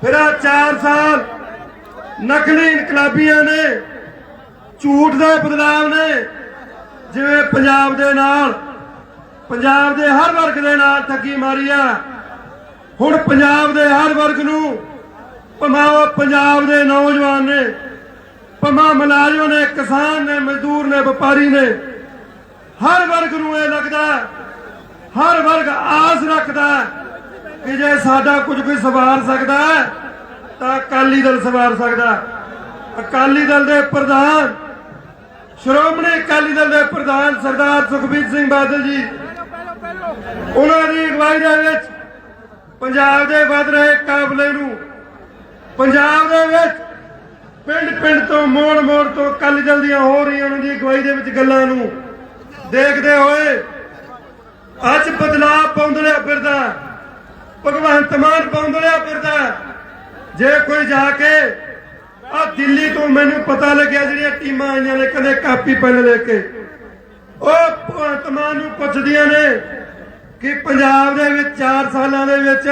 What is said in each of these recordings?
ਫਿਰ ਆ 4 ਸਾਲ ਨਕਲੀ ਇਨਕਲਾਬੀਆਂ ਨੇ, ਝੂਠ ਦੇ ਬਦਲਾਵ ਨੇ, ਜਿਵੇਂ ਪੰਜਾਬ ਦੇ ਨਾਲ, ਪੰਜਾਬ ਦੇ ਹਰ ਵਰਗ ਦੇ ਨਾਲ ਠੱਗੀ ਮਾਰੀ ਆ। ਹੁਣ ਪੰਜਾਬ ਦੇ ਹਰ ਵਰਗ ਨੂੰ ਭਾਵੇਂ ਉਹ ਪੰਜਾਬ ਦੇ ਨੌਜਵਾਨ ਨੇ ਭਾਵੇਂ ਮੁਲਾਜ਼ਮ ਨੇ, ਕਿਸਾਨ ਨੇ, ਮਜ਼ਦੂਰ ਨੇ, ਵਪਾਰੀ ਨੇ, ਹਰ ਵਰਗ ਨੂੰ ਇਹ ਲੱਗਦਾ, ਹਰ ਵਰਗ ਆਸ ਰੱਖਦਾ। ਕਿ ਜੇ ਸਾਡਾ ਕੁਝ ਕੋਈ ਸਵਾਰ ਸਕਦਾ ਤਾਂ ਅਕਾਲੀ ਦਲ ਸਵਾਰ ਸਕਦਾ। ਅਕਾਲੀ ਦਲ ਦੇ ਪ੍ਰਧਾਨ, ਸ਼੍ਰੋਮਣੀ ਅਕਾਲੀ ਦਲ ਦੇ ਪ੍ਰਧਾਨ ਸਰਦਾਰ ਸੁਖਬੀਰ ਸਿੰਘ ਬਾਦਲ ਜੀ, ਉਹਨਾਂ ਦੀ ਅਗਵਾਈ ਦੇ ਵਿੱਚ ਪੰਜਾਬ ਦੇ ਵੱਧ ਰਹੇ ਕਾਬਲੇ ਨੂੰ, ਪੰਜਾਬ ਦੇ ਵਿੱਚ ਪਿੰਡ ਪਿੰਡ ਤੋਂ ਮੋੜ ਮੋੜ ਤੋਂ ਅਕਾਲੀ ਦਲ ਦੀਆਂ ਹੋ ਰਹੀਆਂ ਉਹਨਾਂ ਦੀ ਅਗਵਾਈ ਦੇ ਵਿੱਚ ਗੱਲਾਂ ਨੂੰ ਦੇਖਦੇ ਹੋਏ ਅੱਜ ਬਦਲਾਅ ਪਾਉਂਦੇ ਫਿਰਦਾ ਭਗਵੰਤ ਮਾਨ ਪਾਉਂਦਲਿਆ ਫਿਰਦਾ ਜੇ ਕੋਈ ਜਾ ਕੇ ਆ ਦਿੱਲੀ ਤੋਂ ਮੈਨੂੰ ਪਤਾ ਲੱਗਿਆ ਜਿਹੜੀਆਂ ਟੀਮਾਂ ਆਈਆਂ ਨੇ ਕਦੇ ਕਾਪੀ ਪੈਨ ਲੈ ਕੇ। ਉਹ ਭਗਵੰਤ ਮਾਨ ਨੂੰ ਪੁੱਛਦੀਆਂ ਨੇ ਕਿ ਪੰਜਾਬ ਦੇ ਵਿੱਚ 4 ਸਾਲਾਂ ਦੇ ਵਿੱਚ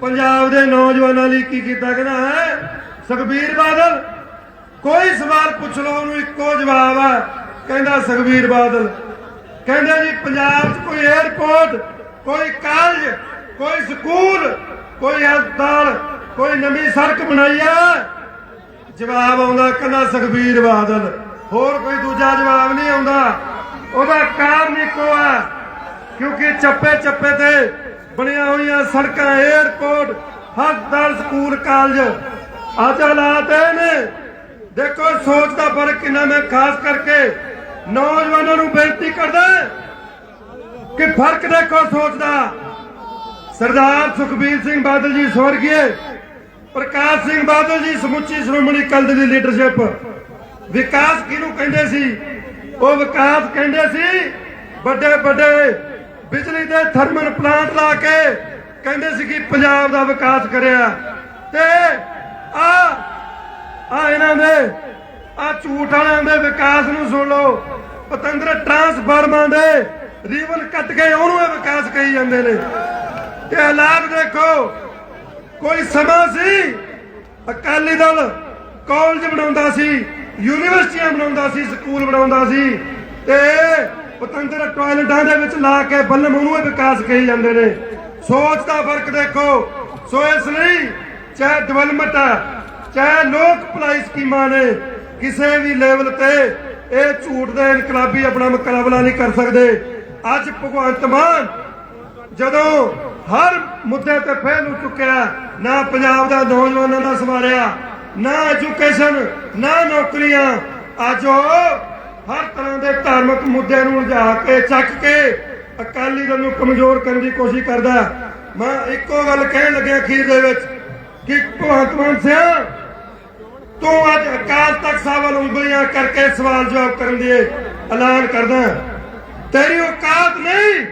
ਪੰਜਾਬ ਦੇ ਨੌਜਵਾਨਾਂ ਲਈ ਕੀ ਕੀਤਾ ਕਹਿੰਦਾ ਹੈ, ਸੁਖਬੀਰ ਬਾਦਲ। ਕੋਈ ਸਵਾਲ ਪੁੱਛ ਲਓ, ਉਹਨੂੰ ਇੱਕੋ ਜਵਾਬ ਆ, ਕਹਿੰਦਾ ਸੁਖਬੀਰ ਬਾਦਲ। ਕਹਿੰਦਾ ਜੀ, ਪੰਜਾਬ 'ਚ ਕੋਈ 에ਅਰਪੋਰਟ ਕੋਈ ਕਾਲਜ ਕੋਈ ਸਕੂਲ, ਕੋਈ ਹਸਪਤਾਲ, ਕੋਈ ਨਵੀਂ ਸੜਕ ਬਣਾਈ ਆ? ਜਵਾਬ ਆਉਂਦਾ ਕਹਿੰਦਾ ਸੁਖਬੀਰ ਬਾਦਲ। ਹੋਰ ਕੋਈ ਦੂਜਾ ਜਵਾਬ ਨਹੀਂ ਆਉਂਦਾ। ਉਹਦਾ ਕਾਰਨ ਇੱਕੋ ਆ, ਕਿਉਂਕਿ ਚੱਪੇ ਚੱਪੇ ਤੇ ਬਣੀਆਂ ਹੋਈਆਂ ਸੜਕਾਂ 에ਅਰਪੋਰਟ ਹਸਪਤਾਲ, ਸਕੂਲ ਕਾਲਜ ਅੱਜ ਹਾਲਾਤ ਇਹ ਨੇ। ਦੇਖੋ, ਸੋਚ ਦਾ ਫ਼ਰਕ ਕਿੰਨਾ ਮੈਂ ਖਾਸ ਕਰਕੇ ਨੌਜਵਾਨਾਂ ਨੂੰ ਬੇਨਤੀ ਕਰਦਾ ਕਿ ਫ਼ਰਕ ਦੇਖੋ ਸੋਚ ਦਾ। ਸਰਦਾਰ ਸੁਖਬੀਰ ਸਿੰਘ ਬਾਦਲ ਜੀ ਸਵਰਗੀਏ, ਪ੍ਰਕਾਸ਼ ਸਿੰਘ ਬਾਦਲ ਜੀ ਸਮੁੱਚੀ ਸ਼੍ਰੋਮਣੀ ਅਕਾਲੀ ਦਲ ਦੀ ਲੀਡਰਸ਼ਿਪ ਵਿਕਾਸ ਕਿਹਨੂੰ ਕਹਿੰਦੇ ਸੀ? ਉਹ ਵਿਕਾਸ ਕਹਿੰਦੇ ਸੀ, ਵੱਡੇ ਵੱਡੇ ਬਿਜਲੀ ਦੇ ਥਰਮਲ ਪਲਾਂਟ ਲਾ ਕੇ ਕਹਿੰਦੇ ਸੀ ਕਿ ਪੰਜਾਬ ਦਾ ਵਿਕਾਸ ਕਰਿਆ। ਤੇ ਆ ਆ ਇਹਨਾਂ ਦੇ, ਆ ਝੂਠ ਵਾਲਿਆਂ ਦੇ ਵਿਕਾਸ ਨੂੰ ਸੁਣ ਲਓ। ਪਤੰਦਰ ਟਰਾਂਸਫਾਰਮਾਂ ਦੇ ਰੀਵਨ ਕੱਟ ਕੇ ਉਹਨੂੰ ਇਹ ਵਿਕਾਸ ਕਹੀ ਜਾਂਦੇ ਨੇ। ਤੇ ਹਾਲਾਤ ਦੇਖੋ, ਕੋਈ ਸਮਾਂ ਸੀ? ਅਕਾਲੀ ਦਲ ਕਾਲਜ ਬਣਾਉਂਦਾ ਸੀ, ਯੂਨੀਵਰਸਿਟੀਆਂ ਬਣਾਉਂਦਾ ਸੀ, ਸਕੂਲ ਬਣਾਉਂਦਾ ਸੀ ਤੇ ਪਤੰਦਰ ਟਾਇਲਟਾਂ ਦੇ ਵਿੱਚ ਲਾ ਕੇ ਬੱਲਮ ਉਹਨੂੰ ਵਿਕਾਸ ਕਹੀ ਜਾਂਦੇ ਨੇ। ਸੋਚ ਦਾ ਫ਼ਰਕ ਦੇਖੋ। ਸੋ ਇਸ ਲਈ ਚਾਹੇ ਡਿਵੈਲਪਮੈਂਟ ਹੈ ਚਾਹੇ ਲੋਕ ਭਲਾਈ ਸਕੀਮਾਂ ਨੇ, ਕਿਸੇ ਵੀ ਲੈਵਲ ਤੇ ਇਹ ਝੂਠ ਦੇ ਇਨਕਲਾਬੀ ਆਪਣਾ ਮੁਕਾਬਲਾ ਨਹੀਂ ਕਰ ਸਕਦੇ। ਅੱਜ ਭਗਵੰਤ ਮਾਨ ਜਦੋਂ ਹਰ ਮੁੱਦੇ ਤੇ ਫੇਲ ਹੋ ਚੁੱਕਿਆ, ਨਾ ਪੰਜਾਬ ਦਾ ਨੌਜਵਾਨਾਂ ਦਾ ਸਵਾਰਿਆ, ਨਾ ਐਜੂਕੇਸ਼ਨ ਨਾ ਨੌਕਰੀਆਂ। ਅੱਜ ਉਹ ਹਰ ਤਰ੍ਹਾਂ ਦੇ ਧਾਰਮਿਕ ਮੁੱਦਿਆਂ ਨੂੰ ਉਲਝਾ ਕੇ, ਚੱਕ ਕੇ ਅਕਾਲੀ ਦਲ ਨੂੰ ਕਮਜ਼ੋਰ ਕਰਨ ਦੀ ਕੋਸ਼ਿਸ਼ ਕਰਦਾ ਮੈਂ ਇੱਕੋ ਗੱਲ ਕਹਿਣ ਲੱਗਿਆ ਅਖੀਰ ਦੇ ਵਿੱਚ ਕਿ ਭਗਵੰਤ ਮਾਨ ਸਿੰਘ ਤੂੰ ਅੱਜ ਅਕਾਲ ਤਖਤ ਸਾਹਿਬ ਵੱਲ ਉਂਗਲੀਆਂ ਕਰਕੇ ਸਵਾਲ ਜਵਾਬ ਕਰਨ ਦੇ ਐਲਾਨ ਕਰਦਾ ਤੇਰੀ ਔਕਾਤ ਨਹੀਂ।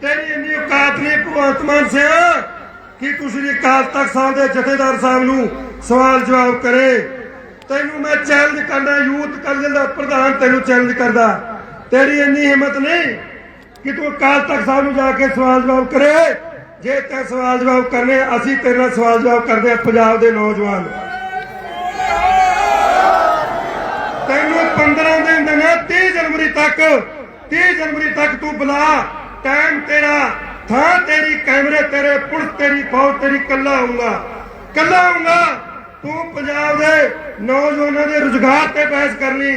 ਤੇਰੀ ਇੰਨੀ ਔਕਾਤ ਨਹੀਂ ਭਗਵੰਤ ਮਾਨ ਸਿਆ ਕਿ ਤੁਸੀਂ ਅਕਾਲ ਤਖਤ ਸਾਹਿਬ ਦੇ ਜਥੇਦਾਰ ਸਾਹਿਬ ਨੂੰ ਸਵਾਲ ਜਵਾਬ ਕਰੇ। ਤੈਨੂੰ ਮੈਂ ਚੈਲੰਜ ਕਰਦਾ, ਯੂਥ ਕਾਉਂਸਲ ਦਾ ਪ੍ਰਧਾਨ ਤੈਨੂੰ ਚੈਲੰਜ ਕਰਦਾ। ਤੇਰੀ ਇੰਨੀ ਹਿੰਮਤ ਨਹੀਂ ਕਿ ਤੂੰ ਅਕਾਲ ਤਖਤ ਸਾਹਿਬ ਨੂੰ ਜਾ ਕੇ ਸਵਾਲ ਜਵਾਬ ਕਰੇ। ਜੇ ਤੈਂ ਸਵਾਲ ਜਵਾਬ ਕਰਨੇ ਅਸੀਂ ਤੇਰੇ ਨਾਲ ਸਵਾਲ ਜਵਾਬ ਕਰਦੇ ਆ, ਪੰਜਾਬ ਦੇ ਨੌਜਵਾਨ। ਤੈਨੂੰ 15 ਦਿਨ ਦੇਣਾ 30 ਜਨਵਰੀ ਤੱਕ 30 ਜਨਵਰੀ ਤੱਕ ਤੂੰ ਬੁਲਾ। ਟਾਈਮ ਤੇਰਾ, ਥਾਂ ਤੇਰੀ ਕੈਮਰੇ ਤੇਰੇ, ਪੁਲਿਸ ਤੇਰੀ ਫੌਜ ਤੇਰੀ ਕੱਲਾ ਆਉਂਗਾ ਕੱਲਾ ਆਉਂਗਾ ਤੂੰ ਪੰਜਾਬ ਦੇ ਨੌਜਵਾਨਾਂ ਦੇ ਰੁਜ਼ਗਾਰ ਤੇ ਬਹਿਸ ਕਰਨੀ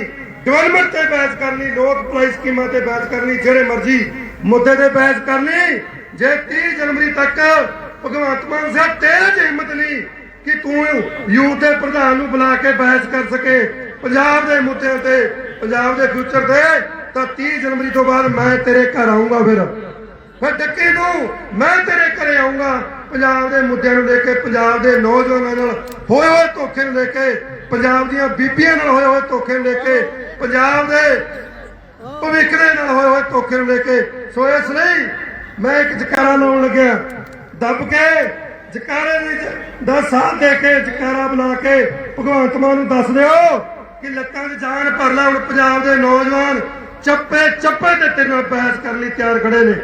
ਡਿਵੈਲਪਮੈਂਟ ਤੇ ਬਹਿਸ ਕਰਨੀ, ਲੋਕ ਭਲਾਈ ਸਕੀਮਾਂ ਤੇ ਬਹਿਸ ਕਰਨੀ, ਜਿਹੜੇ ਮਰਜ਼ੀ ਮੁੱਦੇ ਤੇ ਬਹਿਸ ਕਰਨੀ, ਜੇ 30 ਜਨਵਰੀ ਤੱਕ ਭਗਵੰਤ ਮਾਨ ਸਾਹਿਬ ਤੇਰੇ 'ਚ ਹਿੰਮਤ ਨਹੀਂ ਕਿ ਤੂੰ ਯੂਥ ਦੇ ਪ੍ਰਧਾਨ ਨੂੰ ਬੁਲਾ ਕੇ ਬਹਿਸ ਕਰ ਸਕੇ, ਪੰਜਾਬ ਦੇ ਮੁੱਦਿਆਂ ਤੇ, ਪੰਜਾਬ ਦੇ ਫਿਊਚਰ ਤੇ ਤਾਂ 30 ਜਨਵਰੀ ਤੋਂ ਬਾਅਦ ਮੈਂ ਤੇਰੇ ਘਰ ਆਉਂਗਾ ਫਿਰ। ਫਿਰ ਡੱਕੇ ਨੂੰ ਮੈਂ ਤੇਰੇ ਘਰੇ ਆਉਂਗਾ ਪੰਜਾਬ ਦੇ ਮੁੱਦਿਆਂ ਨੂੰ ਲੈ ਕੇ, ਪੰਜਾਬ ਦੇ ਨੌਜਵਾਨਾਂ ਨਾਲ ਹੋਏ ਹੋਏ ਧੋਖੇ ਨੂੰ ਲੈ ਕੇ, ਪੰਜਾਬ ਦੀਆਂ ਬੀਬੀਆਂ ਨਾਲ ਹੋਏ ਹੋਏ ਧੋਖੇ ਨੂੰ ਲੈ ਕੇ, ਪੰਜਾਬ ਦੇ ਭਵਿੱਖ ਦੇ ਨਾਲ ਹੋਏ ਹੋਏ ਧੋਖੇ ਨੂੰ ਲੈ ਕੇ। ਸੋ ਇਸ ਲਈ ਮੈਂ ਇੱਕ ਜਕਾਰਾ ਲਾਉਣ ਲੱਗਿਆ। ਦੱਬ ਕੇ ਜਕਾਰੇ ਦੀ ਦਾ ਸਾਥ ਦੇ ਕੇ ਜਕਾਰਾ ਬੁਲਾ ਕੇ ਭਗਵੰਤ ਮਾਨ ਨੂੰ ਦੱਸ ਦਿਓ ਕਿ ਲੱਤਾਂ 'ਚ ਜਾਨ ਭਰ ਲੈ ਹੁਣ ਪੰਜਾਬ ਦੇ ਨੌਜਵਾਨ ਚੱਪੇ ਚੱਪੇ ਤੇ ਤੇਰੇ ਨਾਲ ਬਹਿਸ ਕਰਨ ਲਈ ਤਿਆਰ ਖੜੇ ਨੇ।